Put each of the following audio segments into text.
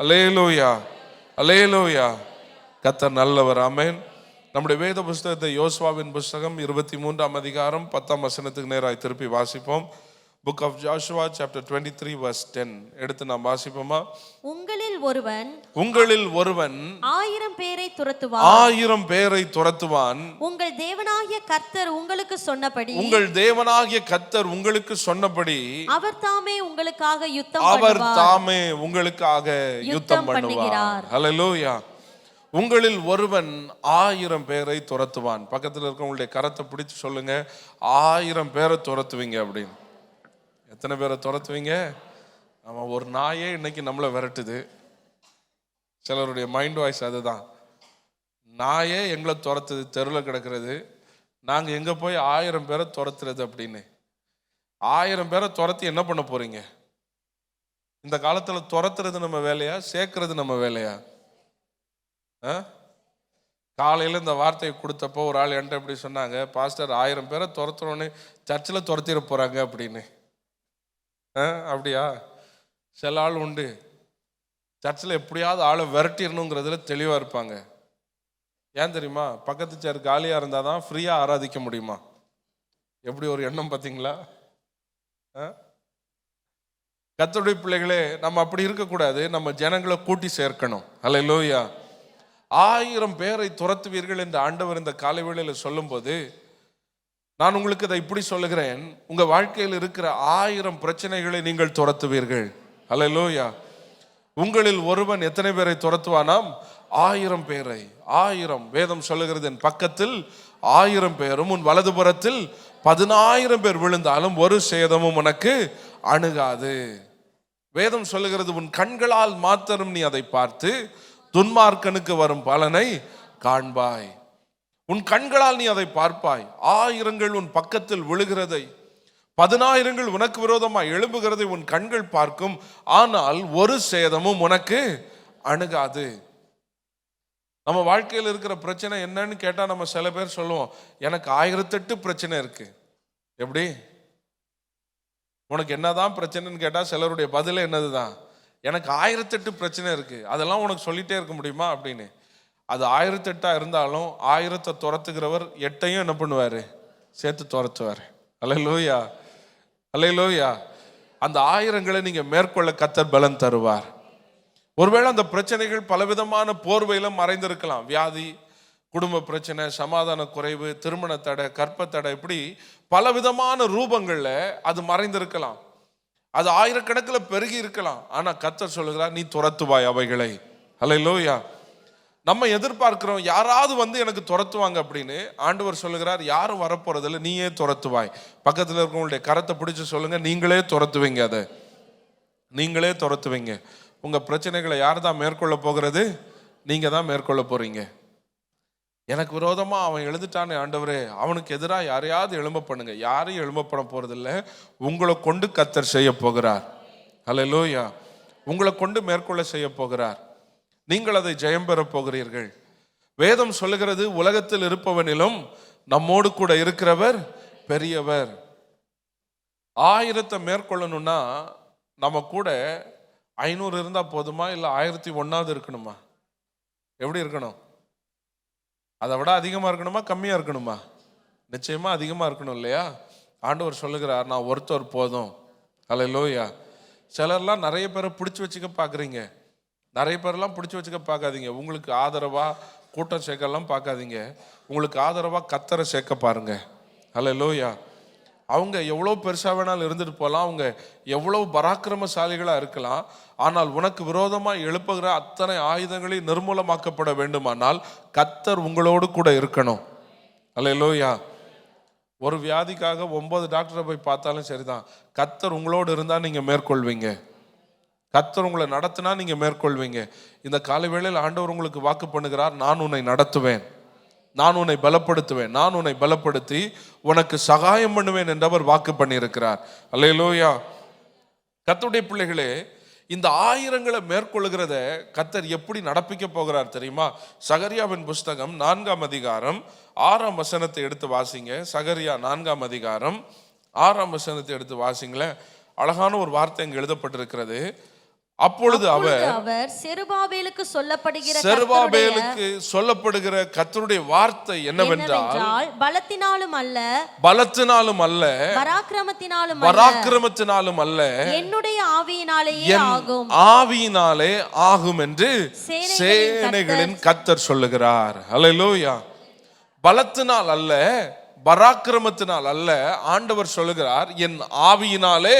Hallelujah hallelujah கத்தர் நல்லவர் அமேன் நம்முடைய வேத புஸ்தகத்தை யோசுவாவின் புஸ்தகம் இருபத்தி மூன்றாம் அதிகாரம் பத்தாம் வசனத்துக்கு நேராக திருப்பி வாசிப்போம். Book of Joshua chapter twenty three verse ten எடுத்து நாம் வாசிப்போமா? உங்களில் ஒருவன் உங்களில் ஒருவன் ஆயிரம் பேரை துரத்துவான். ஆயிரம் பேரை துரத்துவான். உங்கள் தேவனாகிய கர்த்தர் உங்களுக்கு சொன்னபடி உங்கள் தேவனாகிய கத்தர் உங்களுக்கு சொன்னபடி அவர் தாமே உங்களுக்காக யுத்தம் அவர் தாமே உங்களுக்காக யுத்தம் பண்ணுவார். ஹalleluya உங்களில் ஒருவன் ஆயிரம் பேரை துரத்துவான். பக்கத்தில் இருக்கவங்களுடைய கரத்தை பிடிச்சு சொல்லுங்க. ஆயிரம் பேரை துரத்துவீங்க அப்படின்னு. எத்தனை பேரை துரத்துவீங்க? ஆமாம் ஒரு நாயே இன்னைக்கு நம்மளை விரட்டுது. சிலருடைய மைண்ட் வாய்ஸ் அதுதான். நாயே எங்களை துரத்துது தெருவில் கிடக்கிறது. நாங்கள் எங்கே போய் ஆயிரம் பேரை துரத்துறது அப்படின்னு. ஆயிரம் பேரை துரத்தி என்ன பண்ண போறீங்க? இந்த காலத்தில் துரத்துறது நம்ம வேலையா? சேர்க்கறது நம்ம வேலையா? ஆ? காலையில் இந்த வார்த்தையை கொடுத்தப்போ ஒரு ஆள் என்கிட்ட எப்படி சொன்னாங்க பாஸ்டர் ஆயிரம் பேரை துரத்துறோன்னு சர்ச்சில் துரத்திட போகிறாங்க அப்படின்னு. அப்படியா? சில ஆள் உண்டு. சர்ச்சில் எப்படியாவது ஆளை விரட்டிடணுங்கிறதுல தெளிவாக இருப்பாங்க. ஏன் தெரியுமா? பக்கத்து சேர் காலியாக இருந்தால் தான் ஃப்ரீயாக ஆராதிக்க முடியுமா? எப்படி ஒரு எண்ணம் பார்த்தீங்களா? ஆ? பிள்ளைகளே நம்ம அப்படி இருக்கக்கூடாது. நம்ம ஜனங்களை கூட்டி சேர்க்கணும். அல்ல ஆயிரம் பேரை துரத்துவீர்கள் என்று ஆண்டவர் இந்த காலை வேளையில் சொல்லும்போது நான் உங்களுக்கு இதை இப்படி சொல்லுகிறேன். உங்கள் வாழ்க்கையில் இருக்கிற ஆயிரம் பிரச்சனைகளை நீங்கள் துரத்துவீர்கள். அல்ல உங்களில் ஒருவன் எத்தனை பேரை துரத்துவானாம்? ஆயிரம் பேரை. ஆயிரம். வேதம் சொல்லுகிறது என் பக்கத்தில் ஆயிரம் பேரும் உன் வலதுபுறத்தில் பதினாயிரம் பேர் விழுந்தாலும் ஒரு சேதமும் உனக்கு அணுகாது. வேதம் சொல்லுகிறது உன் கண்களால் மாத்திரம் நீ அதை பார்த்து துன்மார்க்கனுக்கு வரும் பலனை காண்பாய். உன் கண்களால் நீ அதை பார்ப்பாய். ஆயிரங்கள் உன் பக்கத்தில் விழுகிறதை பதினாயிரங்கள் உனக்கு விரோதமாக எழும்புகிறதை உன் கண்கள் பார்க்கும். ஆனால் ஒரு சேதமும் உனக்கு அணுகாது. நம்ம வாழ்க்கையில் இருக்கிற பிரச்சனை என்னன்னு கேட்டால் நம்ம சில பேர் சொல்லுவோம் எனக்கு ஆயிரத்தெட்டு பிரச்சனை இருக்கு. எப்படி? உனக்கு என்னதான் பிரச்சனைன்னு கேட்டால் சிலருடைய பதில் என்னதுதான்? எனக்கு ஆயிரத்தெட்டு பிரச்சனை இருக்குது அதெல்லாம் உனக்கு சொல்லிகிட்டே இருக்க முடியுமா? அப்படின்னு. அது ஆயிரத்தெட்டாக இருந்தாலும் ஆயிரத்தை துரத்துக்கிறவர் எட்டையும் என்ன பண்ணுவார்? சேர்த்து துரத்துவார். அல்லையிலோயா அல்லையிலோயா அந்த ஆயிரங்களை நீங்கள் மேற்கொள்ள கத்தர் பலன் தருவார். ஒருவேளை அந்த பிரச்சனைகள் பலவிதமான போர்வையில் மறைந்திருக்கலாம். வியாதி குடும்ப பிரச்சனை சமாதான குறைவு திருமண தடை கற்பத்தடை இப்படி பலவிதமான ரூபங்களில் அது மறைந்திருக்கலாம். அது ஆயிரக்கணக்கில் பெருகி இருக்கலாம். ஆனால் கத்தர் சொல்லுகிறார் நீ துரத்துவாய் அவைகளை. ஹalleluya நம்ம எதிர்பார்க்கிறோம் யாராவது வந்து எனக்கு துரத்துவாங்க அப்படின்னு ஆண்டவர் சொல்லுகிறார் யாரும் வரப்போறதில்ல நீயே துரத்துவாய். பக்கத்தில் இருக்கவங்களுடைய கரத்தை பிடிச்சி சொல்லுங்க நீங்களே துரத்துவீங்க அதை. நீங்களே துரத்துவீங்க. உங்கள் பிரச்சனைகளை யார் தான் மேற்கொள்ள போகிறது? நீங்கள் தான் மேற்கொள்ள போகிறீங்க எனக்கு விரோதமாக அவன் எழுதிட்டானே ஆண்டவரே. அவனுக்கு எதிராக யாரையாவது எழும்ப பண்ணுங்க. யாரையும் எழும்ப பண்ண உங்களை கொண்டு கத்தர் செய்ய போகிறார். அல்லேலூயா உங்களை கொண்டு மேற்கொள்ள செய்ய போகிறார். நீங்கள் அதை ஜெயம் பெற போகிறீர்கள். வேதம் சொல்லுகிறது உலகத்தில் இருப்பவனிலும் நம்மோடு கூட இருக்கிறவர் பெரியவர். ஆயிரத்தை மேற்கொள்ளணும்னா நம்ம கூட ஐநூறு இருந்தால் போதுமா? இல்லை ஆயிரத்தி ஒன்றாவது இருக்கணுமா? எப்படி இருக்கணும்? அதை விட அதிகமாக இருக்கணுமா? கம்மியாக இருக்கணுமா? நிச்சயமாக அதிகமாக இருக்கணும் இல்லையா? ஆண்டவர் சொல்லுகிறார் நான் ஒருத்தர் போதும். அல்ல சிலர்லாம் நிறைய பேரை பிடிச்சி வச்சுக்க பார்க்குறீங்க. நிறைய பேர்லாம் பிடிச்சி வச்சுக்க பார்க்காதீங்க. உங்களுக்கு ஆதரவாக கூட்டம் சேர்க்கலாம் பார்க்காதீங்க. உங்களுக்கு ஆதரவாக கத்தரை சேர்க்க பாருங்க. அல்ல அவங்க எவ்வளோ பெருசாக வேணாலும் இருந்துட்டு போகலாம் அவங்க எவ்வளோ பராக்கிரமசாலிகளாக இருக்கலாம். ஆனால் உனக்கு விரோதமாக எழுப்புகிற அத்தனை ஆயுதங்களை நிர்மூலமாக்கப்பட வேண்டுமானால் கத்தர் உங்களோடு கூட இருக்கணும். அல்ல லோயா ஒரு வியாதிக்காக ஒம்பது டாக்டரை போய் பார்த்தாலும் சரிதான். கத்தர் உங்களோடு இருந்தால் நீங்கள் மேற்கொள்வீங்க. கத்தர் உங்களை நடத்தினா நீங்க மேற்கொள்வீங்க. இந்த காலை வேளையில் ஆண்டவர் உங்களுக்கு வாக்கு பண்ணுகிறார் நான் உன்னை நடத்துவேன். நான் உன்னை பலப்படுத்துவேன். நான் உன்னை பலப்படுத்தி உனக்கு சகாயம் பண்ணுவேன் என்றவர் வாக்கு பண்ணியிருக்கிறார். அல்லையிலோயா கத்துடைய பிள்ளைகளே இந்த ஆயிரங்களை மேற்கொள்கிறத கத்தர் எப்படி நடப்பிக்க போகிறார் தெரியுமா? சகரியாவின் புஸ்தகம் நான்காம் அதிகாரம் ஆறாம் வசனத்தை எடுத்து வாசிங்க. சகரியா நான்காம் அதிகாரம் ஆறாம் வசனத்தை எடுத்து வாசிங்களேன். அழகான ஒரு வார்த்தை இங்கே எழுதப்பட்டிருக்கிறது. அப்பொழுது அவர் அவர் செருபாபேலுக்கு சொல்லப்படுகிற செருபாபேலுக்கு சொல்லப்படுகிற கர்த்தருடைய வார்த்தை என்னவென்றால் பலத்தினாலும் அல்ல பலத்தினாலும் அல்ல பராக்கிரமத்தினாலும் பராக்கிரமத்தினாலும் அல்ல என்னுடைய ஆவியினாலேயே என் ஆகும். ஆவியினாலே ஆகும் என்று சேனைகளின் கத்தர் சொல்லுகிறார். அல்லேலூயா பலத்தினால் அல்ல பராக்கிரமத்தினால் அல்ல ஆண்டவர் சொல்லுகிறார் என் ஆவியினாலே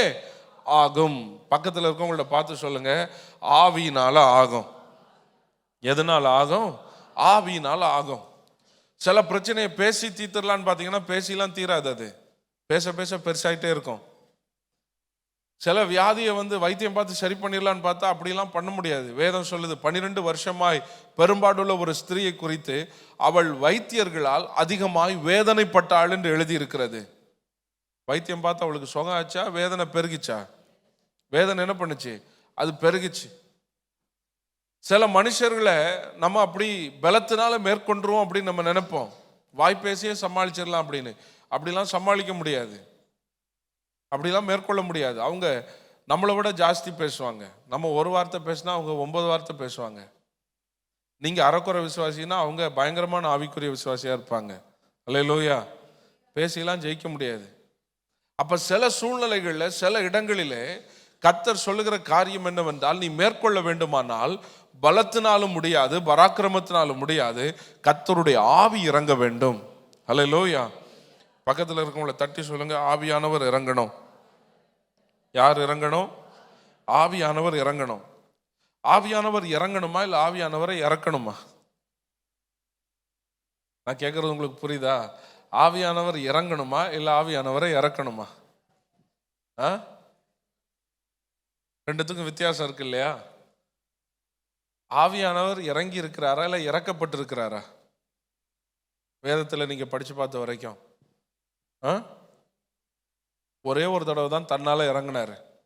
ஆகும். பக்கத்தில் இருக்கவங்கள்ட்ட பார்த்து சொல்லுங்க. ஆவியினால ஆகும். எதனால் ஆகும்? ஆவியினால ஆகும். சில பிரச்சனையை பேசி தீர்த்துடலான்னு பார்த்தீங்கன்னா பேசிலாம் தீராது அது. பேச பேச பெருசாயிட்டே இருக்கும். சில வியாதியை வந்து வைத்தியம் பார்த்து சரி பண்ணிடலான்னு பார்த்தா அப்படிலாம் பண்ண முடியாது. வேதம் சொல்லுது பன்னிரெண்டு வருஷமாய் பெரும்பாடுள்ள ஒரு ஸ்திரீயை குறித்து அவள் வைத்தியர்களால் அதிகமாய் வேதனைப்பட்டாள் என்று எழுதியிருக்கிறது. வைத்தியம் பார்த்து அவளுக்கு சுகம் ஆச்சா? வேதனை பெருகிச்சா? வேதனை என்ன பண்ணுச்சு? அது பெருகிச்சு. சில மனுஷர்களை நம்ம அப்படி பலத்தினால மேற்கொண்டுருவோம் அப்படின்னு நம்ம நினைப்போம். வாய்ப்பேசியே சமாளிச்சிடலாம் அப்படின்னு. அப்படிலாம் சமாளிக்க முடியாது. அப்படிலாம் மேற்கொள்ள முடியாது. அவங்க நம்மளை விட ஜாஸ்தி பேசுவாங்க. நம்ம ஒரு வார்த்தை பேசினா அவங்க ஒன்பது வார்த்தை பேசுவாங்க. நீங்கள் அறக்குறை விசுவாசின்னா அவங்க பயங்கரமான ஆவிக்குரிய விசுவாசியாக இருப்பாங்க. அல்ல லோயா பேசிலாம் ஜெயிக்க முடியாது. அப்போ சில சூழ்நிலைகளில் சில இடங்களிலே கத்தர் சொல்லுகிற காரியம் என்னவென்றால் நீ மேற்கொள்ள வேண்டுமானால் பலத்தினாலும் முடியாது பராக்கிரமத்தினாலும் முடியாது கத்தருடைய ஆவி இறங்க வேண்டும். அல்ல லோயா பக்கத்தில் இருக்கவங்கள தட்டி சொல்லுங்க ஆவியானவர் இறங்கணும். யார் இறங்கணும்? ஆவியானவர் இறங்கணும். ஆவியானவர் இறங்கணுமா இல்லை ஆவியானவரை இறக்கணுமா? நான் கேட்குறது உங்களுக்கு புரியுதா? ஆவியானவர் இறங்கணுமா இல்லை ஆவியானவரை இறக்கணுமா? ஆ? ரெண்டுத்துக்கும் வித்தியாசம் இருக்கு இல்லையா? ஆவியானவர் இறங்கி இருக்கிறாரா இல்லை இறக்கப்பட்டிருக்கிறாரா? வேதத்தில் நீங்கள் படித்து பார்த்த வரைக்கும். ஆ? ஒரே ஒரு தடவை தான் தன்னால் இறங்கினார்.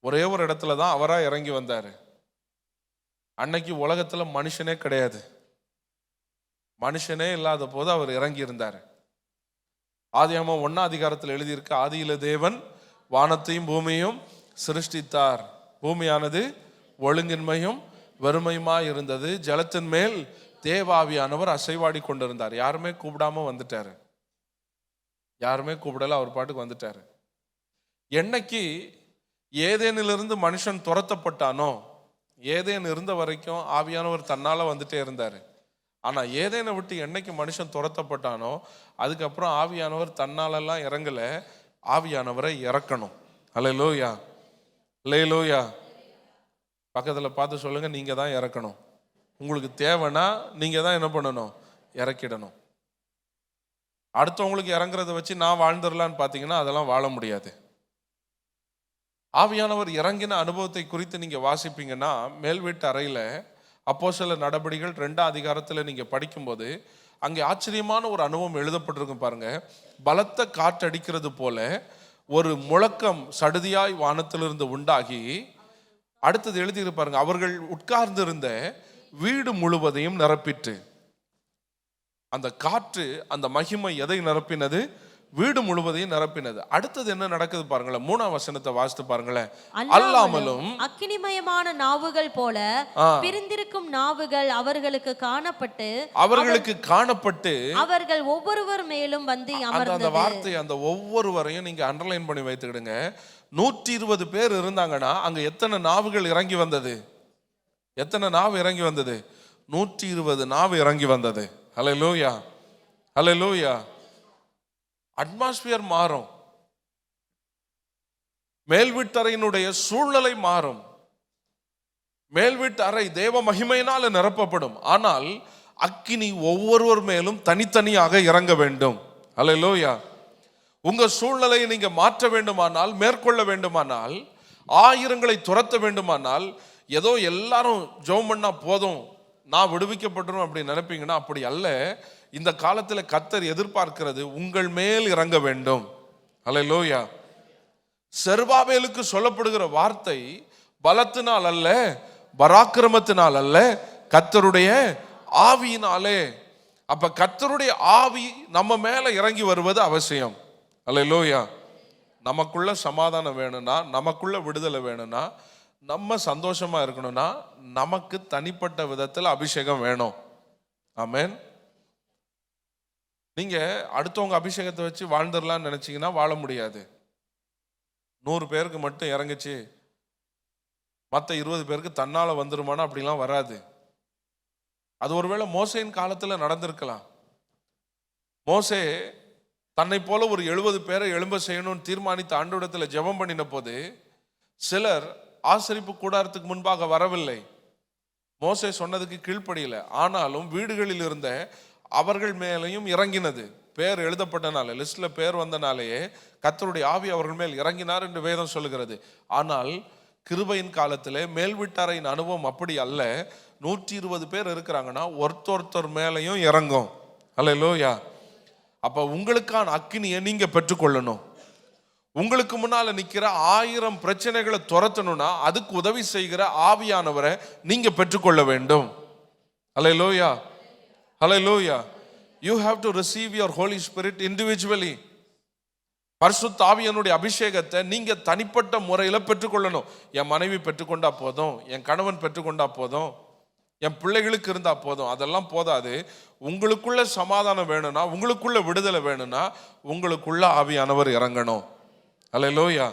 ஒரே ஒரு இடத்துல தான் அவராக இறங்கி வந்தார். அன்னைக்கு உலகத்தில் மனுஷனே கிடையாது. மனுஷனே இல்லாத போது அவர் இறங்கி இருந்தார். ஆதியாம ஒன்னா அதிகாரத்தில் எழுதியிருக்கு ஆதியில தேவன் வானத்தையும் பூமியும் சிருஷ்டித்தார். பூமியானது ஒழுங்கின்மையும் வெறுமையுமாய் இருந்தது. ஜலத்தின் மேல் தேவாவியானவர் அசைவாடி கொண்டிருந்தார். யாருமே கூப்பிடாம வந்துட்டாரு. யாருமே கூப்பிடல அவர் பாட்டுக்கு வந்துட்டாரு. என்னைக்கு ஏதேனிலிருந்து மனுஷன் துரத்தப்பட்டானோ ஏதேன் இருந்த வரைக்கும் ஆவியானவர் தன்னால வந்துட்டே இருந்தாரு. ஆனால் ஏதேனை விட்டு என்னைக்கு மனுஷன் துரத்தப்பட்டானோ அதுக்கப்புறம் ஆவியானவர் தன்னாலெல்லாம் இறங்கல ஆவியானவரை இறக்கணும். அல்ல லேலோயா லே லோயா பார்த்து சொல்லுங்கள் நீங்கள் தான் இறக்கணும். உங்களுக்கு தேவைன்னா நீங்கள் தான் என்ன பண்ணணும்? இறக்கிடணும். அடுத்தவங்களுக்கு இறங்குறத வச்சு நான் வாழ்ந்துடலான்னு பார்த்தீங்கன்னா அதெல்லாம் வாழ முடியாது. ஆவியானவர் இறங்கின அனுபவத்தை குறித்து நீங்கள் வாசிப்பீங்கன்னா மேல் வீட்டு அறையில் அப்போ சில நடபடிகள் ரெண்டாம் அதிகாரத்தில் நீங்கள் படிக்கும்போது அங்கே ஆச்சரியமான ஒரு அனுபவம் எழுதப்பட்டிருக்கும் பாருங்கள் பலத்த காற்றடிக்கிறது போல ஒரு முழக்கம் சடுதியாய் வானத்திலிருந்து உண்டாகி அடுத்தது எழுதியிருப்பாருங்க அவர்கள் உட்கார்ந்திருந்த வீடு முழுவதையும் நிரப்பிற்று. அந்த காற்று அந்த மகிமை எதை நிரப்பினது? வீடு முழுவதையும் நிரப்பினது. அடுத்தது என்ன நடக்குது பாருங்களேன். மூணாம் வசனத்தை வாசித்து பாருங்களேன். அல்லாமலும் அக்கினிமயமான நாவுகள் போல. பிரிந்திருக்கும் நாவுகள் அவர்களுக்கு காணப்பட்டு அவர்களுக்கு காணப்பட்டு அவர்கள் ஒவ்வொருவர் மேலும் வந்து அந்த வார்த்தை அந்த ஒவ்வொருவரையும் நீங்க அண்டர்லைன் பண்ணி வைத்துக்கிடுங்க. நூற்றி இருபது பேர் இருந்தாங்கன்னா அங்க எத்தனை நாவுகள் இறங்கி வந்தது? எத்தனை நாவு இறங்கி வந்தது? நூற்றி இருபது நாவு இறங்கி வந்தது. ஹலே லூயா ஹலே லூயா அட்மாஸ்பியர் மாறும். மேல் வீட்டறையினுடைய சூழ்நிலை மாறும். மேல் வீட்டு அறை தேவ மகிமையினால் நிரப்பப்படும். ஆனால் அக்கினி ஒவ்வொருவர் மேலும் தனித்தனியாக இறங்க வேண்டும். அலையிலோயா உங்க சூழ்நிலையை நீங்க மாற்ற வேண்டுமானால் மேற்கொள்ள வேண்டுமானால் ஆயிரங்களை துரத்த வேண்டுமானால் ஏதோ எல்லாரும் ஜெபம் பண்ணா போதும் நான் விடுவிக்கப்பட்டுரும் அப்படி நினைப்பீங்கன்னா அப்படி அல்ல. இந்த காலத்தில் கத்தர் எதிர்பார்க்கிறது உங்கள் மேல் இறங்க வேண்டும். அல்லேலூயா செருபாபேலுக்கு சொல்லப்படுகிற வார்த்தை பலத்தினால் அல்ல பராக்கிரமத்தினால் அல்ல கத்தருடைய ஆவியினாலே. அப்ப கத்தருடைய ஆவி நம்ம மேல இறங்கி வருவது அவசியம். அல்ல நமக்குள்ள சமாதானம் வேணும்னா நமக்குள்ள விடுதலை வேணும்னா நம்ம சந்தோஷமா இருக்கணும்னா நமக்கு தனிப்பட்ட விதத்தில் அபிஷேகம் வேணும். ஆமேன் நீங்கள் அடுத்தவங்க அபிஷேகத்தை வச்சு வாழ்ந்துடலான்னு நினச்சிங்கன்னா வாழ முடியாது. நூறு பேருக்கு மட்டும் இறங்குச்சு. மற்ற இருபது பேருக்கு தன்னால் வந்துருமானா அப்படிலாம் வராது. அது ஒருவேளை மோசையின் காலத்தில் நடந்திருக்கலாம். மோசே தன்னை போல ஒரு எழுபது பேரை எழும்ப செய்யணும்னு தீர்மானித்த ஆண்டோடத்துல ஜெபம் பண்ணின போது சிலர் ஆசரிப்பு கூடாரத்துக்கு முன்பாக வரவில்லை. மோசே சொன்னதுக்கு கீழ்ப்படியில. ஆனாலும் வீடுகளில் இருந்த அவர்கள் மேலையும் இறங்கினது. பேர் எழுதப்பட்டனால லிஸ்டில் பேர் வந்தனாலேயே கத்தருடைய ஆவி அவர்கள் மேல் இறங்கினார் என்று வேதம் சொல்லுகிறது. ஆனால் கிருபையின் காலத்தில் மேல்விட்டாரையின் அனுபவம் அப்படி அல்ல. நூற்றி இருபது பேர் இருக்கிறாங்கன்னா ஒருத்தொருத்தர் மேலேயும் இறங்கும். அல்ல அப்போ உங்களுக்கான அக்கினியை நீங்கள் பெற்றுக்கொள்ளணும். உங்களுக்கு முன்னால் நிற்கிற ஆயிரம் பிரச்சனைகளை துரத்தணும்னா அதுக்கு உதவி செய்கிற ஆவியானவரை நீங்கள் பெற்றுக்கொள்ள வேண்டும். Hallelujah hallelujah you have to receive your holy spirit individually பரிசுத்த தாவியனுடைய அபிஷேகத்தை நீங்க தனிப்பட்ட முறையில் பெற்றுக்கொள்ளணும். என் மனைவி பெற்றுக்கொண்டா போதும் என் கணவன் பெற்றுக்கொண்டா போதும் என் பிள்ளைகளுக்கு இருந்தா போதும் அதெல்லாம் போதாது. உங்களுக்குள்ள சமாதானம் வேணும்னா உங்களுக்குள்ள விடுதலை வேணும்னா உங்களுக்குள்ள ஆவியானவர் இறங்கணும். அல்லேலூயா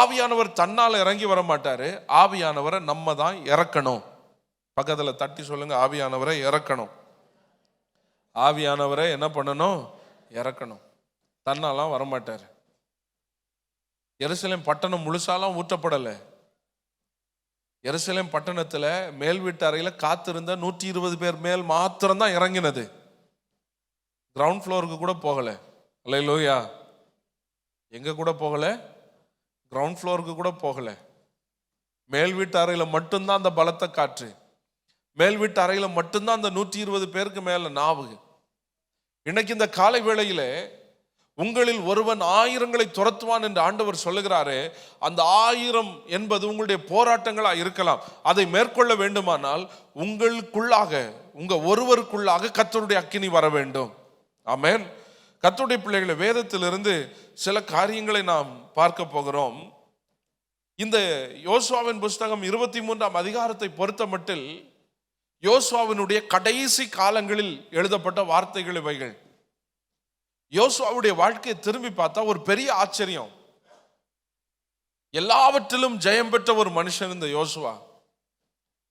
ஆவியானவர் தன்னால் இறங்கி வர மாட்டாரு. ஆவியானவரை நம்ம தான் இறக்கணும். பக்கத்தில் தட்டி சொல்லுங்க ஆவியானவரை இறக்கணும். ஆவியானவரை என்ன பண்ணணும்? இறக்கணும். தன்னாலாம் வரமாட்டார். எருசலேம் பட்டணம் முழுசாலாம் ஊற்றப்படலை. எருசலேம் பட்டணத்தில் மேல் வீட்டு அறையில் காத்திருந்த நூற்றி இருபது பேர் மேல் மாத்திரம்தான் இறங்கினது. கிரவுண்ட் ஃப்ளோருக்கு கூட போகலை. இல்லை லோயா எங்கே கூட போகலை? கிரவுண்ட் ஃப்ளோருக்கு கூட போகலை. மேல் வீட்டு அறையில் மட்டும்தான் அந்த பலத்தை காற்று. மேல் வீட்டு அறையில் மட்டும்தான் அந்த நூற்றி இருபது பேருக்கு மேலே நாவு. இன்னைக்கு இந்த காலை வேளையிலே உங்களில் ஒருவன் ஆயிரங்களை துரத்துவான் என்று ஆண்டவர் சொல்லுகிறாரு அந்த ஆயிரம் என்பது உங்களுடைய போராட்டங்களாக இருக்கலாம். அதை மேற்கொள்ள வேண்டுமானால் உங்களுக்குள்ளாக உங்க ஒருவருக்குள்ளாக கத்தருடைய அக்கினி வர வேண்டும். ஆமென். கத்தருடைய பிள்ளைகளை வேதத்திலிருந்து சில காரியங்களை நாம் பார்க்க போகிறோம். இந்த யோசுவாவின் புஸ்தகம் இருபத்தி மூன்றாம் அதிகாரத்தை பொறுத்த மட்டில் யோசுவாவினுடைய கடைசி காலங்களில் எழுதப்பட்ட வார்த்தைகள் இவைகள். யோசுவாவுடைய வாழ்க்கையை திரும்பி பார்த்தா ஒரு பெரிய ஆச்சரியம். எல்லாவற்றிலும் ஜெயம் பெற்ற ஒரு மனுஷன் இந்த யோசுவா.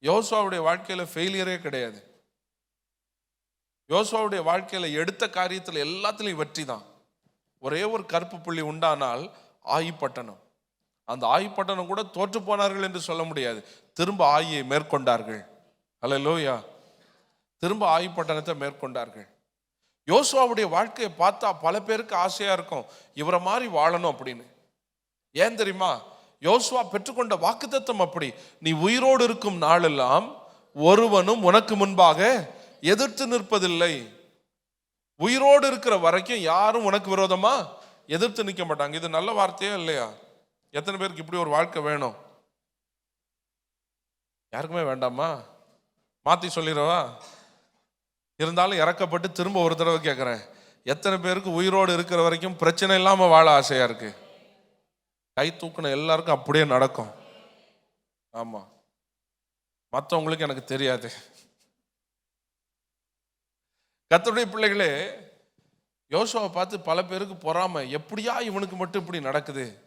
யோசுவாவுடைய வாழ்க்கையில் ஃபெயிலியரே கிடையாது. யோசுவாவுடைய வாழ்க்கையில் எடுத்த காரியத்தில் எல்லாத்துலேயும் வெற்றி தான். ஒரே ஒரு கருப்பு புள்ளி உண்டானால் ஆயிப்பட்டணம். அந்த ஆயிப்பட்டணம் கூட தோற்று போனார்கள் என்று சொல்ல முடியாது. திரும்ப ஆயியை மேற்கொண்டார்கள். அல்ல திரும்ப ஆயிப்பட்டணத்தை மேற்கொண்டார்கள். யோசுவாவுடைய வாழ்க்கையை பார்த்தா பல பேருக்கு ஆசையாக இருக்கும். இவரை மாதிரி வாழணும் அப்படின்னு. ஏன் தெரியுமா? யோசுவா பெற்றுக்கொண்ட வாக்குத்தத்தம் அப்படி. நீ உயிரோடு இருக்கும் நாளெல்லாம் ஒருவனும் உனக்கு முன்பாக எதிர்த்து நிற்பதில்லை. உயிரோடு இருக்கிற வரைக்கும் யாரும் உனக்கு விரோதமா எதிர்த்து நிற்க மாட்டாங்க. இது நல்ல வார்த்தையா இல்லையா? எத்தனை பேருக்கு இப்படி ஒரு வாழ்க்கை வேணும்? யாருக்குமே வேண்டாமா? மாத்தி சொல்லிடவா? இருந்தாலும் இறக்கப்பட்டு திரும்ப ஒரு தடவை கேட்குறேன் எத்தனை பேருக்கு உயிரோடு இருக்கிற வரைக்கும் பிரச்சனை இல்லாமல் வாழ ஆசையா இருக்கு? கை தூக்குன எல்லாருக்கும் அப்படியே நடக்கும். ஆமா. மற்றவங்களுக்கு எனக்கு தெரியாது. கத்தருடைய பிள்ளைகளே யோசுவை பார்த்து பல பேருக்கு பொறாம. எப்படியா இவனுக்கு மட்டும் இப்படி நடக்குது?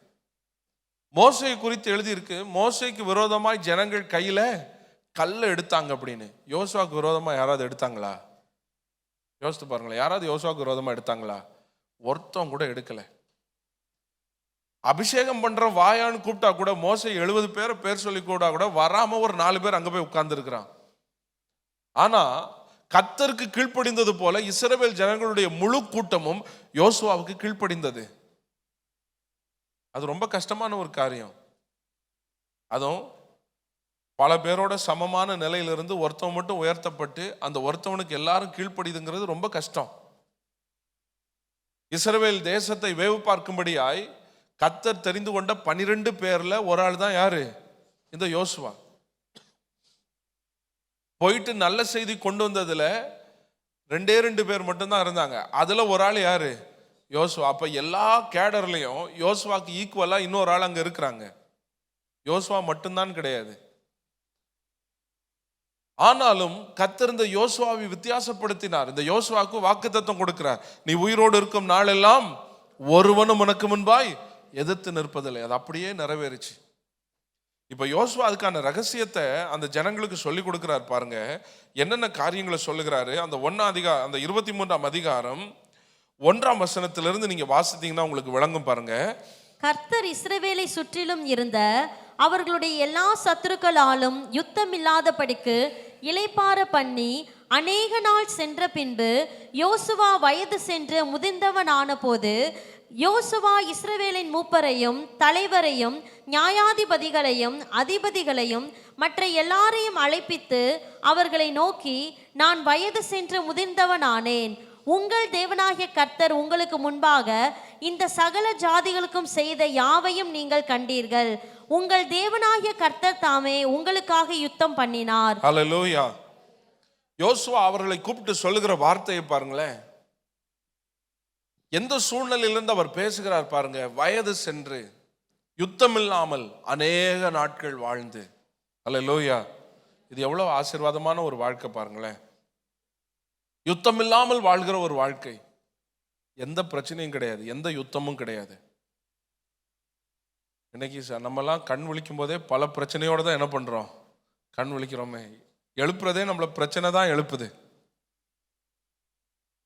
மோசையை குறித்து எழுதியிருக்கு. மோசைக்கு விரோதமாய் ஜனங்கள் கையில் கல்லை எடுத்தாங்க அப்படின்னு. யோசுவாக்கு விரோதமாக யாராவது எடுத்தாங்களா? யோசித்து பாருங்களேன். யாராவது யோசுவாக்கு விரோதமாக எடுத்தாங்களா? ஒருத்தவங்க கூட எடுக்கலை. அபிஷேகம் பண்ணுற வாயான்னு கூப்பிட்டா கூட மோசை எழுபது பேரை பேர் சொல்லி கூட கூட வராமல் ஒரு நாலு பேர் அங்கே போய் உட்கார்ந்து ஆனால் கத்தருக்கு கீழ்ப்படிந்தது போல இஸ்ரவேல் ஜனங்களுடைய முழு கூட்டமும் யோசுவாவுக்கு கீழ்ப்படிந்தது. அது ரொம்ப கஷ்டமான ஒரு காரியம். அதுவும் பல பேரோட சமமான நிலையிலிருந்து ஒருத்தவன் மட்டும் உயர்த்தப்பட்டு அந்த ஒருத்தவனுக்கு எல்லாரும் கீழ்ப்படிதுங்கிறது ரொம்ப கஷ்டம். இஸ்ரவேல் தேசத்தை வேவு பார்க்கும்படியாய் கத்தர் தெரிந்து கொண்ட பனிரெண்டு பேரில் ஒரு ஆள் தான் யாரு? இந்த யோசுவா. போயிட்டு நல்ல செய்தி கொண்டு வந்ததில் ரெண்டே ரெண்டு பேர் மட்டும்தான் இருந்தாங்க. அதில் ஒரு ஆள் யாரு? யோசுவா. அப்போ எல்லா கேடர்லேயும் யோசுவாக்கு ஈக்குவலாக இன்னொரு ஆள் அங்கே இருக்கிறாங்க. யோசுவா மட்டும்தான் கிடையாது. ஆனாலும் கத்திருந்த யோசுவாவை வித்தியாசப்படுத்தினார். இந்த யோசுவாவுக்கு தத்துவம் கொடுக்கிறார். நீ உயிரோடு இருக்கும் நாளெல்லாம் ஒருவனும் உனக்கு முன்பாய் எதிர்த்து நிற்பதில்லை. அது அப்படியே நிறைவேறுச்சு. இப்போ யோசுவா அதுக்கான ரகசியத்தை அந்த ஜனங்களுக்கு சொல்லி கொடுக்குறாரு பாருங்க. என்னென்ன காரியங்களை சொல்லுகிறாரு? அந்த ஒன்றாம் அதிகார அந்த இருபத்தி மூன்றாம் அதிகாரம் ஒன்றாம் வசனத்திலிருந்து நீங்கள் வாசித்தீங்கன்னா உங்களுக்கு விளங்கும் பாருங்கள் கர்த்தர் இஸ்ரவேலை சுற்றிலும் இருந்த அவர்களுடைய எல்லா சத்துருக்களாலும் யுத்தமில்லாதபடிக்கு இலைப்பார பண்ணி அநேக நாள் சென்ற பின்பு யோசுவா வயது சென்று முதிர்ந்தவனான போது யோசுவா இஸ்ரவேலின் மூப்பரையும் தலைவரையும் நியாயாதிபதிகளையும் அதிபதிகளையும் மற்ற எல்லாரையும் அழைப்பித்து அவர்களை நோக்கி நான் வயது சென்று முதிர்ந்தவனானேன். உங்கள் தேவனாகிய கர்த்தர் உங்களுக்கு முன்பாக இந்த சகல ஜாதிகளுக்கும் செய்த யாவையும் நீங்கள் கண்டீர்கள். உங்கள் தேவனாகிய கர்த்தர் தாமே உங்களுக்காக யுத்தம் பண்ணினார். ஹalleluya யோசுவா அவர்களை கூப்பிட்டு சொல்லுகிற வார்த்தையை பாருங்களேன். எந்த சூழ்நிலையிலிருந்து அவர் பேசுகிறார் பாருங்க வயது சென்று யுத்தம் இல்லாமல் அநேக நாட்கள் வாழ்ந்து. ஹalleluya இது எவ்வளவு ஆசீர்வாதமான ஒரு வாழ்க்கை பாருங்களேன். யுத்தம் இல்லாமல் வாழ்கிற ஒரு வாழ்க்கை. எந்த பிரச்சனையும் கிடையாது. எந்த யுத்தமும் கிடையாது. இன்னைக்கு சார் நம்மலாம் கண் விழிக்கும் போதே பல பிரச்சனையோடு தான் என்ன பண்ணுறோம் கண் விழிக்கிறோமே. எழுப்புறதே நம்மள பிரச்சனை தான் எழுப்புது.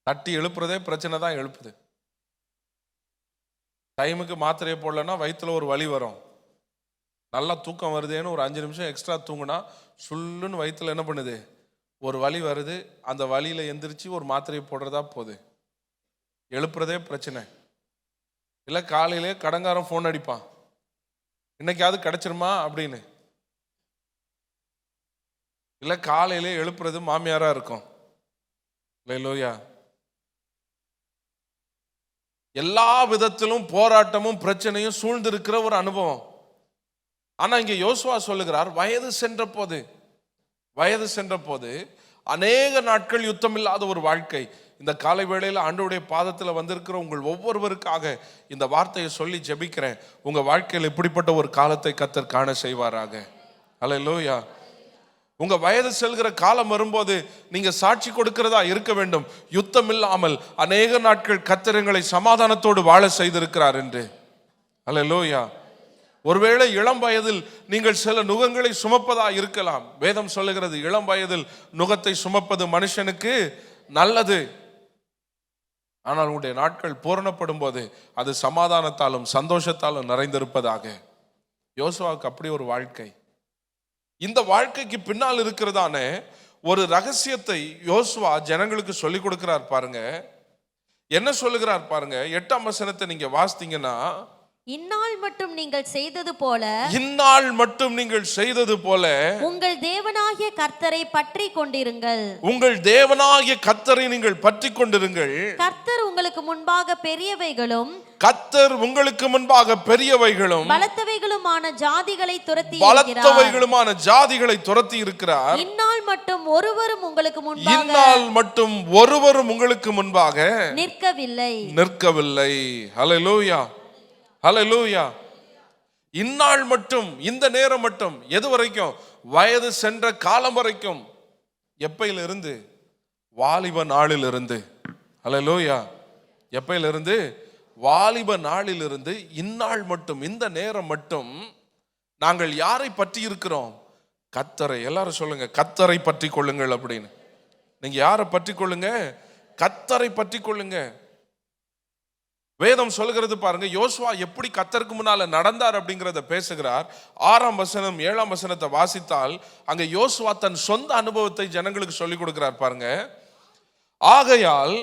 தட்டி எழுப்புறதே பிரச்சனை தான் எழுப்புது. டைமுக்கு மாத்திரையை போடலன்னா வயிற்றுல ஒரு வலி வரும். நல்லா தூக்கம் வருதேன்னு ஒரு அஞ்சு நிமிஷம் எக்ஸ்ட்ரா தூங்குனா சுல்லுன்னு வயிற்றுல என்ன பண்ணுது? ஒரு வழி வருது அந்த வழியில் எந்திரிச்சு ஒரு மாத்திரையை போடுறதா போகுது. எழுப்புறதே பிரச்சனை. இல்லை காலையிலே கடங்காரன் ஃபோன் அடிப்பான். இன்னைக்காவது கிடைச்சிருமா? அப்படின்னு. இல்லை காலையிலே எழுப்புறது மாமியாராக இருக்கும். இல்லை லோயா எல்லா விதத்திலும் போராட்டமும் பிரச்சனையும் சூழ்ந்திருக்கிற ஒரு அனுபவம். ஆனால் இங்கே யோசுவா சொல்லுகிறார் வயது சென்ற போது வயது சென்ற போது அநேக நாட்கள் யுத்தம் இல்லாத ஒரு வாழ்க்கை. இந்த காலை வேளையில் ஆண்டோடைய பாதத்தில் வந்திருக்கிற உங்கள் ஒவ்வொருவருக்காக இந்த வார்த்தையை சொல்லி ஜெபிக்கிறேன். உங்கள் வாழ்க்கையில் இப்படிப்பட்ட ஒரு காலத்தை கத்தர் காண செய்வாராக. அல்ல உங்கள் வயது செல்கிற காலம் வரும்போது நீங்கள் சாட்சி கொடுக்கிறதா இருக்க வேண்டும். யுத்தம் இல்லாமல் அநேக நாட்கள் கத்திரங்களை சமாதானத்தோடு வாழ செய்திருக்கிறார் என்று. அல்ல ஒருவேளை இளம் வயதில் நீங்கள் சில நுகங்களை சுமப்பதா இருக்கலாம். வேதம் சொல்லுகிறது இளம் வயதில் நுகத்தை சுமப்பது மனுஷனுக்கு நல்லது. ஆனால் உங்களுடைய நாட்கள் பூரணப்படும் போது அது சமாதானத்தாலும் சந்தோஷத்தாலும் நிறைந்திருப்பதாக. யோசுவாவுக்கு அப்படி ஒரு வாழ்க்கை. இந்த வாழ்க்கைக்கு பின்னால் இருக்கிறதான ஒரு ரகசியத்தை யோசுவா ஜனங்களுக்கு சொல்லிக் கொடுக்கிறார் பாருங்க. என்ன சொல்லுகிறார் பாருங்க எட்டாம் வசனத்தை நீங்க வாசித்தீங்கன்னா இந்நாள் மட்டும் நீங்கள் செய்தது போல இந்நாள் மட்டும் நீங்கள் செய்தது போல உங்கள் தேவனாகிய கர்த்தரை பற்றி கொண்டிருங்கள். உங்கள் தேவனாகிய கத்தரை நீங்கள் பற்றி கொண்டிருங்கள். கர்த்தர் உங்களுக்கு முன்பாக பெரியவைகளும் கத்தர் உங்களுக்கு முன்பாக பெரியவைகளும் பலத்தவைகளுமான ஜாதிகளை துரத்தி பலத்தவைகளுமான ஜாதிகளை துரத்தி இருக்கிறார். இந்நாள் மட்டும் ஒருவரும் உங்களுக்கு முன்பாக இந்நாள் மட்டும் ஒருவரும் உங்களுக்கு முன்பாக நிற்கவில்லை. நிற்கவில்லை. ஹalleluya ஹalleluya இந்நாள் மட்டும் இந்த நேரம் மட்டும் எது வரைக்கும்? வயது சென்ற காலம் வரைக்கும். எப்பையிலிருந்து? வாலிப நாளிலிருந்து. லூயா எப்பையிலிருந்து? வாலிப நாளிலிருந்து. இந்நாள் மட்டும் இந்த நேரம் மட்டும் நாங்கள் யாரை பற்றி இருக்கிறோம்? கத்தரை எல்லாரும் சொல்லுங்க கத்தரை பற்றி கொள்ளுங்கள் அப்படின்னு. நீங்க யாரை பற்றி கொள்ளுங்க? கத்தரை பற்றி கொள்ளுங்க. வேதம் சொல்கிறது பாருங்க யோசுவா எப்படி கத்தருக்கு முன்னால நடந்தார் அப்படிங்கிறத பேசுகிறார். ஆறாம் வசனம் ஏழாம் வசனத்தை வாசித்தால் அங்க யோசுவா தன் சொந்த அனுபவத்தை ஜனங்களுக்கு சொல்லி கொடுக்கிறார் பாருங்க. ஆகையால்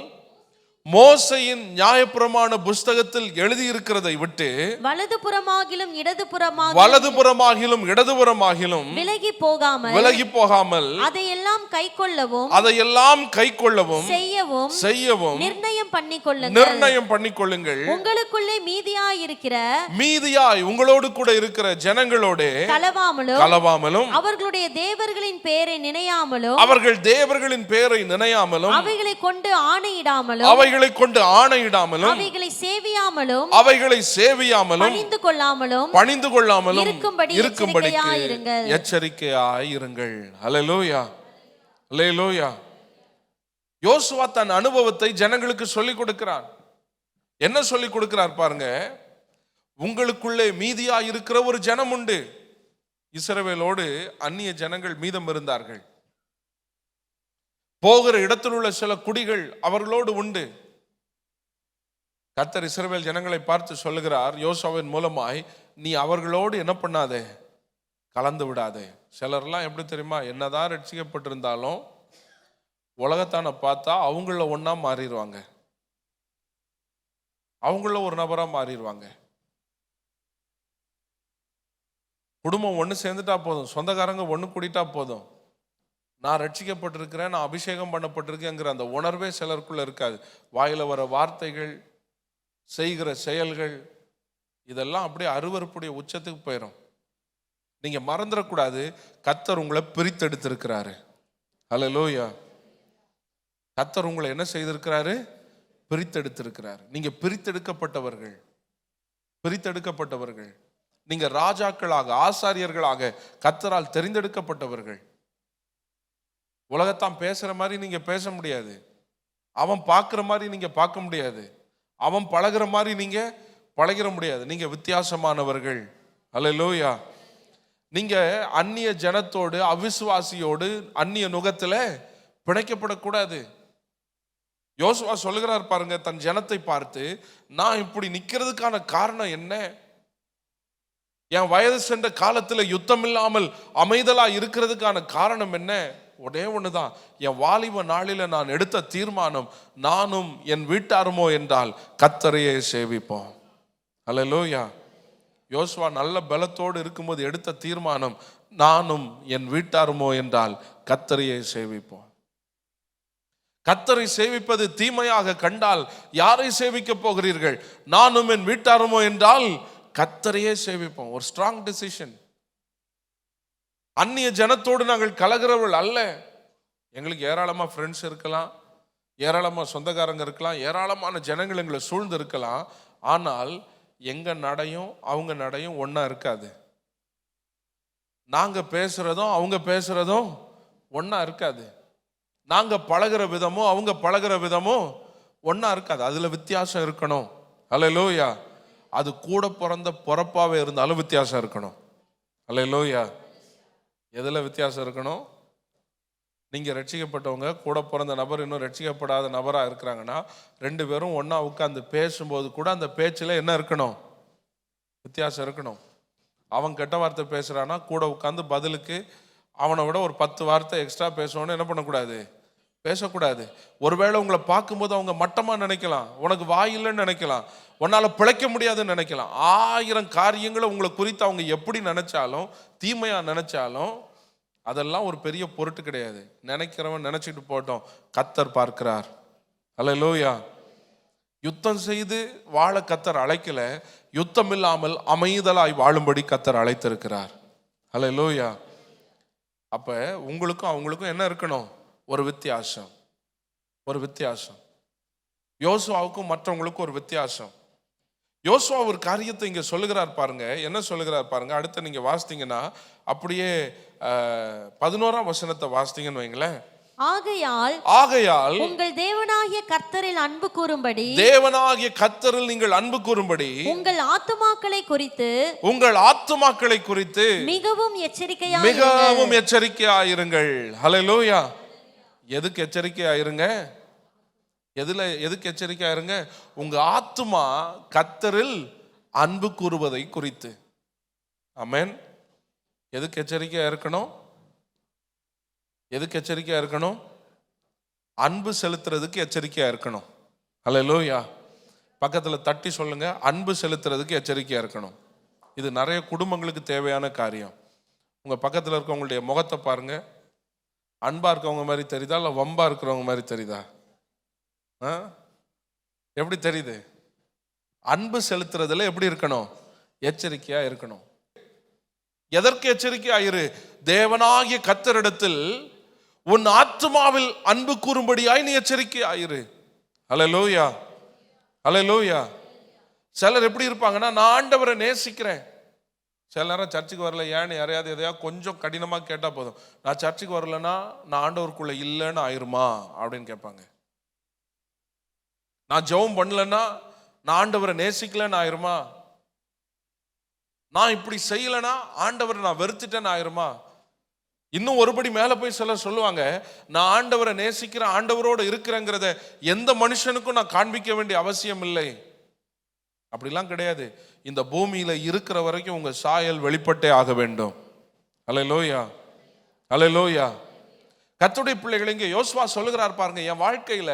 மோசையின் நியாயப்பிரமாண புஸ்தகத்தில் எழுதியிருக்கிறதை விட்டு வலது புறமாகிலும் இடது புறமாகிலும் வலதுபுறமாகிலும் இடதுபுறமாகிலும் விலகி போகாமல் விலகி போகாமல் அதையெல்லாம் கை கொள்ளவும் அதையெல்லாம் கை கொள்ளவும் செய்யவும் செய்யவும் நிர்ணயம் பண்ணிக்கொள்ளுங்கள். நிர்ணயம் பண்ணிக்கொள்ளுங்கள். உங்களுக்குள்ளே மீதியாயிருக்கிற மீதியாய் உங்களோடு கூட இருக்கிற ஜனங்களோடு கலவாமலும் கலவாமலும் அவர்களுடைய தேவர்களின் பெயரை நினையாமலும் அவர்கள் தேவர்களின் பேரை நினையாமலும் அவைகளை கொண்டு ஆணையிடாமலும் அவைகளை கொண்டு ஆணையிடாமலும் அவைகளை சேவியாமலும் அவைகளை சேவியாமலும் பணிந்து கொள்ளாமலும் பணிந்து கொள்ளாமலும் இருக்கும்படி இருக்கும்படிக்கு எச்சரிக்கையாயிருங்கள். எச்சரிக்கையாயிருங்கள் ஹalleluya ஹalleluya யோசுவா தன் அனுபவத்தை ஜனங்களுக்கு சொல்லிக் கொடுக்கிறான். என்ன சொல்லிக் கொடுக்கிறார் பாருங்க. உங்களுக்குள்ளே மீதியா இருக்கிற ஒரு ஜனம் உண்டு. இஸ்ரவேலோடு அந்நிய ஜனங்கள் மீதம் இருந்தார்கள். போகிற இடத்தில் உள்ள சில குடிகள் அவர்களோடு உண்டு. கத்தர் இஸ்ரவேல் ஜனங்களை பார்த்து சொல்லுகிறார் யோசாவின் மூலமாய் நீ அவர்களோடு என்ன பண்ணாதே? கலந்து விடாதே. சிலர்லாம் எப்படி தெரியுமா? என்னதான் ரட்சிக்கப்பட்டிருந்தாலும் உலகத்தான பார்த்தா அவங்கள ஒன்றா மாறிடுவாங்க. அவங்கள ஒரு நபராக மாறிடுவாங்க. குடும்பம் ஒன்று சேர்ந்துட்டா போதும். சொந்தக்காரங்க ஒன்று கூடிட்டா போதும். நான் ரட்சிக்கப்பட்டிருக்கிறேன் நான் அபிஷேகம் பண்ணப்பட்டிருக்கேங்கிற அந்த உணர்வே சிலருக்குள்ளே இருக்காது. வாயில் வர வார்த்தைகள் செய்கிற செயல்கள் இதெல்லாம் அப்படியே அருவருப்புடைய உச்சத்துக்கு போயிடும் நீங்கள் மறந்துடக்கூடாது. கத்தர் உங்களை பிரித்தெடுத்திருக்கிறாரு. ஹalleluya கத்தர் உங்களை என்ன செய்திருக்கிறாரு? பிரித்தெடுத்திருக்கிறார். நீங்க பிரித்தெடுக்கப்பட்டவர்கள். பிரித்தெடுக்கப்பட்டவர்கள். நீங்க ராஜாக்களாக ஆசாரியர்களாக கத்தரால் தெரிந்தெடுக்கப்பட்டவர்கள். உலகத்தான் பேசுற மாதிரி நீங்க பேச முடியாது. அவன் பார்க்குற மாதிரி நீங்க பார்க்க முடியாது. அவன் பழகுற மாதிரி நீங்க பழகிற முடியாது. நீங்க வித்தியாசமானவர்கள். அல்ல லோயா நீங்க அந்நிய ஜனத்தோடு அவிசுவாசியோடு அந்நிய நுகத்தில் பிணைக்கப்படக்கூடாது. யோசுவா சொல்லுகிறார் பாருங்க தன் ஜனத்தை பார்த்து நான் இப்படி நிற்கிறதுக்கான காரணம் என்ன? என் வயது சென்ற காலத்தில் யுத்தம் இல்லாமல் அமைதலாக இருக்கிறதுக்கான காரணம் என்ன? ஒரே தான் என் வாலிப நாளில் நான் எடுத்த தீர்மானம் நானும் என் வீட்டாருமோ என்றால் கத்தரையே சேவிப்போம். அல்லேலூயா யோசுவா நல்ல பலத்தோடு இருக்கும்போது எடுத்த தீர்மானம் நானும் என் வீட்டாருமோ என்றால் கத்தரையே சேவிப்போம். கத்தரை சேவிப்பது தீமையாக கண்டால் யாரை சேவிக்க போகிறீர்கள்? நானும் என் வீட்டாருமோ என்றால் கத்தரையே சேவிப்போம். ஒரு ஸ்ட்ராங் டிசிஷன் அந்நிய ஜனத்தோடு நாங்கள் கலகிறவர்கள் அல்ல. எங்களுக்கு ஏராளமாக ஃப்ரெண்ட்ஸ் இருக்கலாம் ஏராளமாக சொந்தக்காரங்க இருக்கலாம் ஏராளமான ஜனங்கள் எங்களை சூழ்ந்து இருக்கலாம். ஆனால் எங்கள் நடையும் அவங்க நடையும் ஒன்றா இருக்காது. நாங்கள் பேசுகிறதும் அவங்க பேசுகிறதும் ஒன்றா இருக்காது. நாங்கள் பழகுற விதமும் அவங்க பழகுற விதமும் ஒன்றா இருக்காது. அதில் வித்தியாசம் இருக்கணும். அல்ல லோயா அது கூட பிறந்த பிறப்பாகவே இருந்தாலும் வித்தியாசம் இருக்கணும். அல்ல லோயா எதில் வித்தியாசம் இருக்கணும்? நீங்கள் ரட்சிக்கப்பட்டவங்க கூட பிறந்த நபர் இன்னும் ரட்சிக்கப்படாத நபராக இருக்கிறாங்கன்னா ரெண்டு பேரும் ஒன்றா உட்காந்து பேசும்போது கூட அந்த பேச்சில் என்ன இருக்கணும்? வித்தியாசம் இருக்கணும். அவன் கெட்ட வார்த்தை பேசுகிறான்னா கூட உட்காந்து பதிலுக்கு அவனை விட ஒரு பத்து வார்த்தை எக்ஸ்ட்ரா பேசணும்னு என்ன பண்ணக்கூடாது? பேசக்கூடாது. ஒருவேளை உங்களை பார்க்கும்போது அவங்க மட்டமாக நினைக்கலாம். உனக்கு வாய் இல்லைன்னு நினைக்கலாம். உன்னால் பிழைக்க முடியாதுன்னு நினைக்கலாம். ஆயிரம் காரியங்களை உங்களை குறித்து அவங்க எப்படி நினைச்சாலும் தீமையாக நினைச்சாலும் அதெல்லாம் ஒரு பெரிய பொருட்டு கிடையாது. நினைக்கிறவன் நினச்சிட்டு போட்டோம். கத்தர் பார்க்கிறார். அல்லேலூயா யுத்தம் செய்து வாழ கத்தர் அழைக்கல. யுத்தம் இல்லாமல் அமைதலாய் வாழும்படி கத்தர் அழைத்திருக்கிறார். லோயா அப்போ உங்களுக்கும் அவங்களுக்கும் என்ன இருக்கணும்? ஒரு வித்தியாசம். ஒரு வித்தியாசம். யோசுவாவுக்கும் மற்றவங்களுக்கும் ஒரு வித்தியாசம். யோசுவா ஒரு காரியத்தை இங்கே சொல்லுகிறார் பாருங்க. என்ன சொல்லுகிறார் பாருங்க? அடுத்து நீங்கள் வாசித்தீங்கன்னா அப்படியே பதினோராம் வசனத்தை வாசித்தீங்கன்னு வைங்களேன். ஆகையால் ஆகையால் உங்கள் தேவனாகிய கர்த்தரில் அன்பு கூறும்படி தேவனாகிய கத்தரில் நீங்கள் அன்பு கூறும்படி உங்கள் ஆத்துமாக்களை குறித்து உங்கள் ஆத்துமாக்களை குறித்து மிகவும் எச்சரிக்கையா மிகவும் எச்சரிக்கையாயிருங்கள் ஹalleluya எதுக்கு எச்சரிக்கையாயிருங்க எதுல எதுக்கு எச்சரிக்கையாயிருங்க உங்க ஆத்துமா கத்தரில் அன்பு கூறுவதை குறித்து. ஆமென் எதுக்கு எச்சரிக்கையா இருக்கணும்? எதுக்கு எச்சரிக்கையாக இருக்கணும்? அன்பு செலுத்துறதுக்கு எச்சரிக்கையாக இருக்கணும். அல்ல லோயா பக்கத்தில் தட்டி சொல்லுங்கள் அன்பு செலுத்துறதுக்கு எச்சரிக்கையாக இருக்கணும். இது நிறைய குடும்பங்களுக்கு தேவையான காரியம். உங்கள் பக்கத்தில் இருக்கவங்களுடைய முகத்தை பாருங்கள் அன்பாக இருக்கவங்க மாதிரி தெரியுதா? இல்லை வம்பாக இருக்கிறவங்க மாதிரி தெரியுதா? ஆ? எப்படி தெரியுது? அன்பு செலுத்துறதுல எப்படி இருக்கணும்? எச்சரிக்கையாக இருக்கணும். எதற்கு எச்சரிக்கையாக இரு? தேவனாகிய கத்தரிடத்தில் உன் ஆத்துமாவில் அன்பு கூறும்படியாய் நீ எச்சரிக்கையாயிரு. அலலோயா அலலோயா சிலர் எப்படி இருப்பாங்கன்னா நான் ஆண்டவரை நேசிக்கிறேன். சில நேரம் சர்ச்சுக்கு வரல ஏன்னு யாரையாவது எதையாவது கொஞ்சம் கடினமாக கேட்டால் போதும். நான் சர்ச்சுக்கு வரலன்னா நான் ஆண்டவருக்குள்ளே இல்லைன்னு ஆயிருமா? அப்படின்னு கேட்பாங்க. நான் ஜெபம் பண்ணலன்னா நான் ஆண்டவரை நேசிக்கலன்னு ஆயிருமா? நான் இப்படி செய்யலைன்னா ஆண்டவரை நான் வெறுத்துட்டேன்னு ஆயிருமா? இன்னும் ஒருபடி மேலே போய் சிலர் சொல்லுவாங்க நான் ஆண்டவரை நேசிக்கிறேன் ஆண்டவரோடு இருக்கிறேங்கிறத எந்த மனுஷனுக்கும் நான் காண்பிக்க வேண்டிய அவசியம் இல்லை. அப்படிலாம் கிடையாது. இந்த பூமியில் இருக்கிற வரைக்கும் உங்கள் சாயல் வெளிப்பட்டே ஆக வேண்டும். அல்லேலூயா லோயா கத்துடைய பிள்ளைகள் இங்கே யோசுவா சொல்லுகிறார் பாருங்க என் வாழ்க்கையில்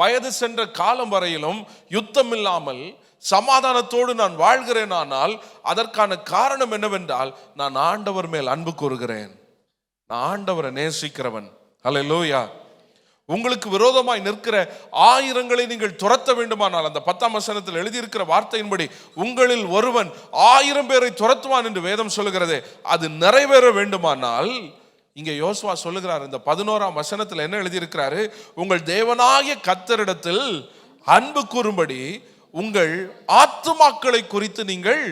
வயது சென்ற காலம் வரையிலும் யுத்தம் இல்லாமல் சமாதானத்தோடு நான் வாழ்கிறேன் ஆனால் அதற்கான காரணம் என்னவென்றால் நான் ஆண்டவர் மேல் அன்பு கூறுகிறேன். நான் ஆண்டவரை நேசிக்கிறவன். அல்லேலூயா உங்களுக்கு விரோதமாய் நிற்கிற ஆயிரங்களை நீங்கள் துரத்த வேண்டுமானால் அந்த பத்தாம் வசனத்தில் எழுதியிருக்கிற வார்த்தையின்படி உங்களில் ஒருவன் ஆயிரம் பேரை துரத்துவான் என்று வேதம் சொல்லுகிறது. அது நிறைவேற வேண்டுமானால் இங்கே யோசுவா சொல்லுகிறார் இந்த பதினோராம் வசனத்தில் என்ன எழுதியிருக்கிறாரு? உங்கள் தேவனாகிய கத்தரிடத்தில் அன்பு கூறும்படி உங்கள் ஆத்துமாக்களை குறித்து நீங்கள்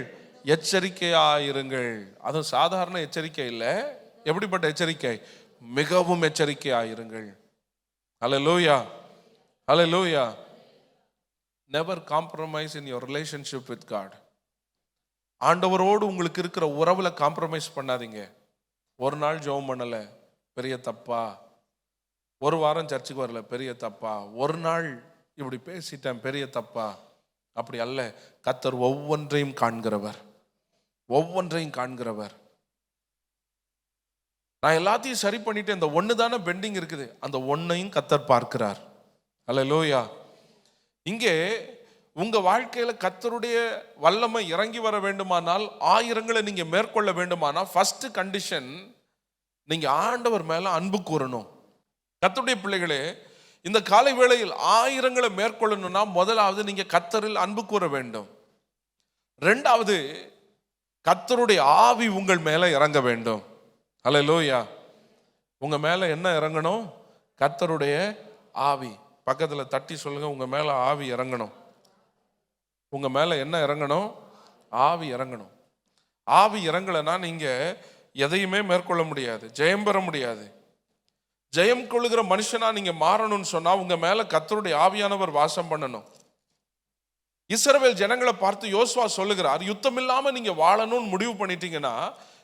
எச்சரிக்கையாயிருங்கள். அதுவும் சாதாரண எச்சரிக்கை இல்லை. எப்படிப்பட்ட எச்சரிக்கை? மிகவும் எச்சரிக்கையாயிருங்கள். Hallelujah hallelujah never compromise in your relationship with God ஆண்டவரோடு உங்களுக்கு இருக்கிற உறவில் காம்ப்ரமைஸ் பண்ணாதீங்க. ஒரு நாள் ஜெபம் பண்ணலை பெரிய தப்பா. ஒரு வாரம் சர்ச்சுக்கு வரல பெரிய தப்பா. ஒரு நாள் இப்படி பேசிட்டேன் பெரிய தப்பா. அப்படி அல்ல கத்தர் ஒவ்வொன்றையும் காண்கிறவர். ஒவ்வொன்றையும் காண்கிறவர். நான் எல்லாத்தையும் சரி பண்ணிட்டு இந்த ஒன்று தானே பெண்டிங் இருக்குது. அந்த ஒன்றையும் கத்தர் பார்க்கிறார். அல்ல லோயா இங்கே உங்கள் வாழ்க்கையில் கத்தருடைய வல்லமை இறங்கி வர வேண்டுமானால் ஆயிரங்களை நீங்கள் மேற்கொள்ள வேண்டுமானால் ஃபஸ்ட்டு கண்டிஷன் நீங்கள் ஆண்டவர் மேலே அன்பு கூறணும். கத்தருடைய பிள்ளைகளே இந்த காலை வேளையில் ஆயிரங்களை மேற்கொள்ளணும்னா முதலாவது நீங்கள் கத்தரில் அன்பு கூற வேண்டும். ரெண்டாவது கத்தருடைய ஆவி உங்கள் மேலே இறங்க வேண்டும். ஹலோ லோயா உங்கள் மேலே என்ன இறங்கணும்? கர்த்தருடைய ஆவி. பக்கத்தில் தட்டி சொல்லுங்கள் உங்கள் மேலே ஆவி இறங்கணும். உங்கள் மேலே என்ன இறங்கணும்? ஆவி இறங்கணும். ஆவி இறங்கலைன்னா நீங்கள் எதையுமே மேற்கொள்ள முடியாது. ஜெயம் பெற முடியாது. ஜெயம் கொள்ளுகிற மனுஷனா நீங்கள் மாறணும்னு சொன்னால் உங்கள் மேலே கத்தருடைய ஆவியானவர் வாசம் பண்ணணும். இஸ்ரவேல் ஜனங்களை பார்த்து யோசுவா சொல்லுகிறார் யுத்தம் இல்லாமல் நீங்கள் வாழணும்னு முடிவு பண்ணிட்டீங்கன்னா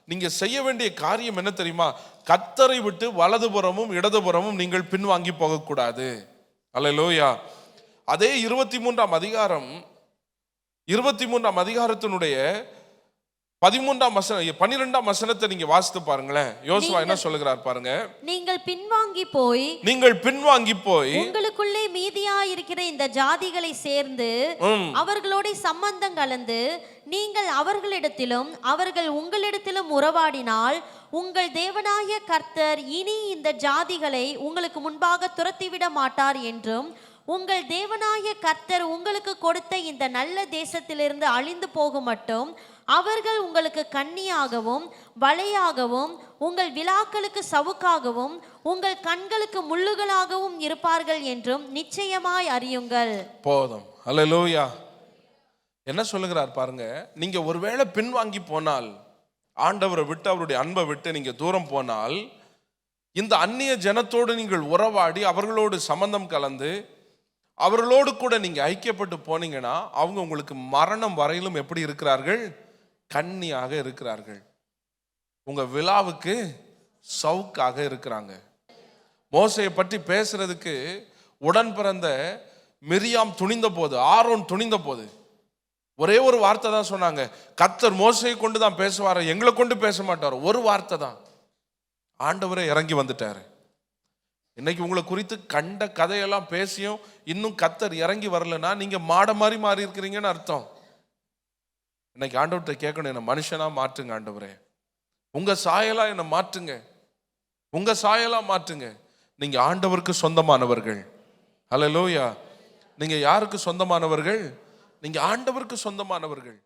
நீங்கள் செய்ய வேண்டிய காரியம் என்ன தெரியுமா? கத்தரை விட்டு வலதுபுறமும் இடதுபுறமும் நீங்கள் பின்வாங்கி போகக்கூடாது. அல்லேலூயா. அதே இருபத்தி மூன்றாம் அதிகாரம் இருபத்தி மூன்றாம் அதிகாரத்தினுடைய பதிமூன்றாம் வசன பன்னிரெண்டாம் வசனத்தை நீங்க வாசித்து பாருங்களேன். யோசுவா என்ன சொல்லுகிறார் பாருங்க. நீங்கள் பின்வாங்கி போய் நீங்கள் பின்வாங்கி போய் உங்களுக்குள்ளே மீதியாயிருக்கிற இந்த ஜாதிகளை சேர்ந்து அவர்களோட சம்பந்தம் கலந்து நீங்கள் அவர்களிடத்திலும் அவர்கள் உங்களிடத்திலும் உறவாடினால் உங்கள் தேவனாகிய கர்த்தர் இனி இந்த ஜாதிகளை உங்களுக்கு முன்பாக துரத்திவிட மாட்டார் என்றும் உங்கள் தேவனாகிய கர்த்தர் உங்களுக்கு கொடுத்த இந்த நல்ல தேசத்திலிருந்து அழிந்து போகும் மட்டும் அவர்கள் உங்களுக்கு கண்ணியாகவும் வலையாகவும் உங்கள் விழாக்களுக்கு சவுக்காகவும் உங்கள் கண்களுக்கு முள்ளுகளாகவும் இருப்பார்கள் என்றும் நிச்சயமாய் அறியுங்கள். போதும். அல்லேலூயா என்ன சொல்லுகிறார் பாருங்க நீங்க ஒருவேளை பின்வாங்கி போனால் ஆண்டவரை விட்டு அவருடைய அன்பை விட்டு நீங்க தூரம் போனால் இந்த அந்நிய ஜனத்தோடு நீங்கள் உறவாடி அவர்களோடு சம்பந்தம் கலந்து அவர்களோடு கூட நீங்கள் ஐக்கியப்பட்டு போனீங்கன்னா அவங்க உங்களுக்கு மரணம் வரையிலும் எப்படி இருக்கிறார்கள்? கண்ணியாக இருக்கிறார்கள். உங்கள் விழாவுக்கு சவுக்காக இருக்கிறாங்க. மோசையை பற்றி பேசுறதுக்கு உடன் பிறந்த மிரியாம் துணிந்த போது ஆரோன் துணிந்த போது ஒரே ஒரு வார்த்தை தான் சொன்னாங்க. கத்தர் மோசையை கொண்டு தான் பேசுவார் எங்களை கொண்டு பேச மாட்டார். ஒரு வார்த்தை தான். ஆண்டவரே இறங்கி வந்துட்டார். இன்னைக்கு உங்களை குறித்து கண்ட கதையெல்லாம் பேசியும் இன்னும் கத்தர் இறங்கி வரலன்னா நீங்கள் மாட மாதிரி மாறி இருக்கிறீங்கன்னு அர்த்தம். இன்னைக்கு ஆண்டவர்கிட்ட கேட்கணும் என்ன மனுஷனாக மாற்றுங்க ஆண்டவரே. உங்கள் சாயலாக என்னை மாற்றுங்க. உங்கள் சாயலாக மாற்றுங்க. நீங்கள் ஆண்டவருக்கு சொந்தமானவர்கள். ஹலோ லோயா நீங்கள் யாருக்கு சொந்தமானவர்கள்? நீங்கள் ஆண்டவருக்கு சொந்தமானவர்கள்.